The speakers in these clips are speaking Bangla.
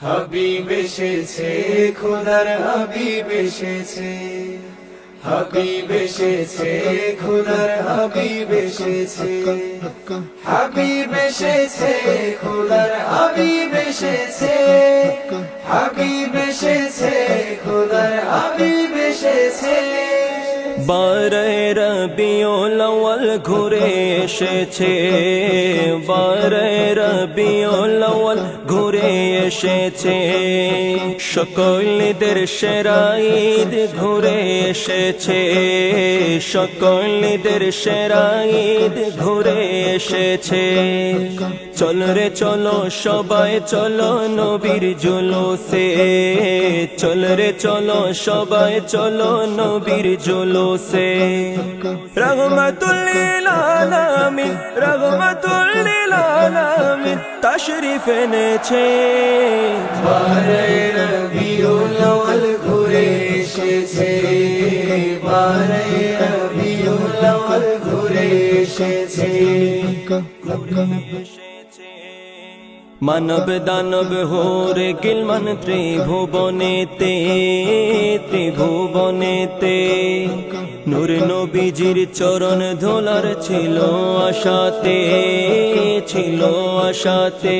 হাবিব এসেছে, খোদার হাবিব এসেছে। হাবিব এসেছে, খোদার হাবিব এসেছে। হাবিব এসেছে, খোদার হাবিব এসেছে। হাবিব এসেছে, খোদার হাবিব এসেছে। বারে রবিউল ঘুরে এসেছে। বারে রবিউল আউয়াল ঘুরে এসেছে। সকলদের সেরা ঈদ ঘুরে এসেছে। সকলদের সেরা ঈদ ঘুরে এসেছে। চল রে চলো সবাই, চলো নবীর জুলুসে। চল রে চলো সবাই, চলো নবীর জুলুসে। রহমাতুল্লিল আলামিন রহমাতুল্লিল আলামিন তাশরিফ এনেছে বারে রবিউল আউয়াল ঘুরে এসেছে বারে রবিউল আউয়াল ঘুরে এসেছে মানব দানব হোরে গিলমান ত্রিভুবনেতে ত্রিভুবনেতে। নূর নবীজির চরণ ধোলার ছিল আশাতে ছিল আশাতে।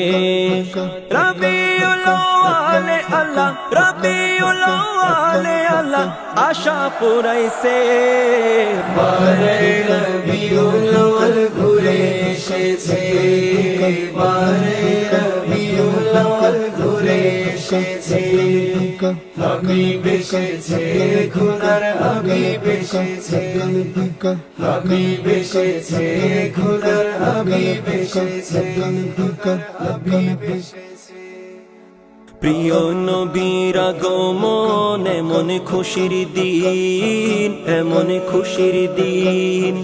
আলে আল্লাহ, রবিউল আল্লাহ, আশা রবিউল আউয়াল ঘুরে এসেছে, বারে এসেছে হাবিব এসেছে খোদার হাবিব এসেছে হাবিব এসেছে খোদার হাবিব এসেছে হাবিব এসেছে প্রিয় নবীর আগমন এমন খুশির দিন এমন খুশির দিন।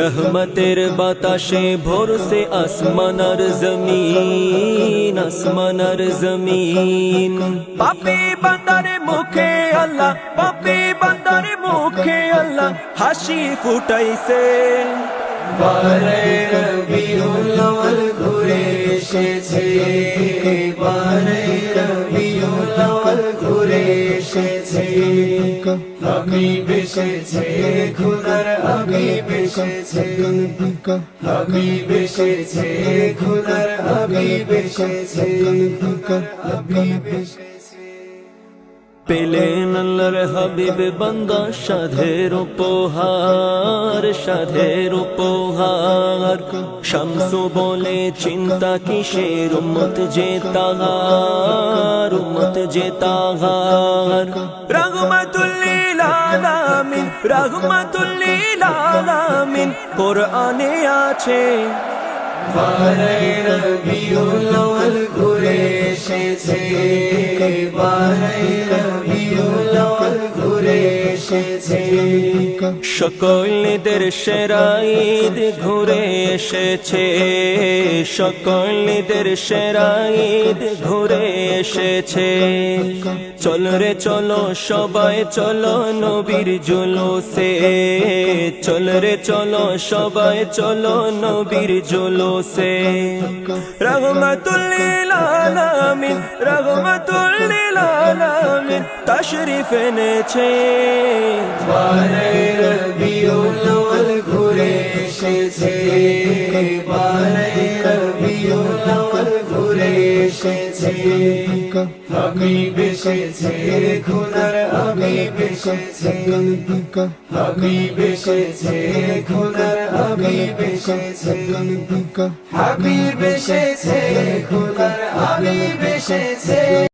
রহমতের বাতাসে ভরসে আসমানার জমিন আসমানার জমিন। পাপি বান্দার মুখে আল্লাহ পাপি বান্দার মুখে আল্লাহ হাসি ফুটাইছে। বারে রবিউল ঘুরে এসেছে বারে রবিউল আউয়াল ঘুরে এসেছে। আমি এসেছে খোদার আমি এসেছে হাবিব এসেছে খোদার হাবিব এসেছে হাবিব এসেছে পেলেন আল্লাহর হাবিব বান্দা, সাধের উপহার সাধের উপহার। শামসু বলে, চিন্তা কিসের? উম্মত যে তাহার, উম্মত যে তাহার। রহমাতুল্লিল আলামিন রহমাতুল্লিল আলামিন, কোরআনে আছে, বারে রবিউল এসেছে নিদের সেরাঈদ ঘুরে এসেছে। সকল নিদের ঈদ ঘুরে এসেছে। চল রে চলো সবাই, চলো নবীর জুলুসে। চল রে চলো, সবাই চলো নবীর জুলুসে। রহমাতুল্লিল আলামিন রহমাতুল্লিল আলামিন তাশরিফ এনেছে। বারে রবিউল আউয়াল ঘুরে এসেছে। বারে রবিউল আউয়াল ঘুরে এসেছে। হাবিব এসেছে খুনার আমি এসেছে আমি এসেছে খুনার আমি এসেছে আমি এসেছে খুনার আমি এসেছে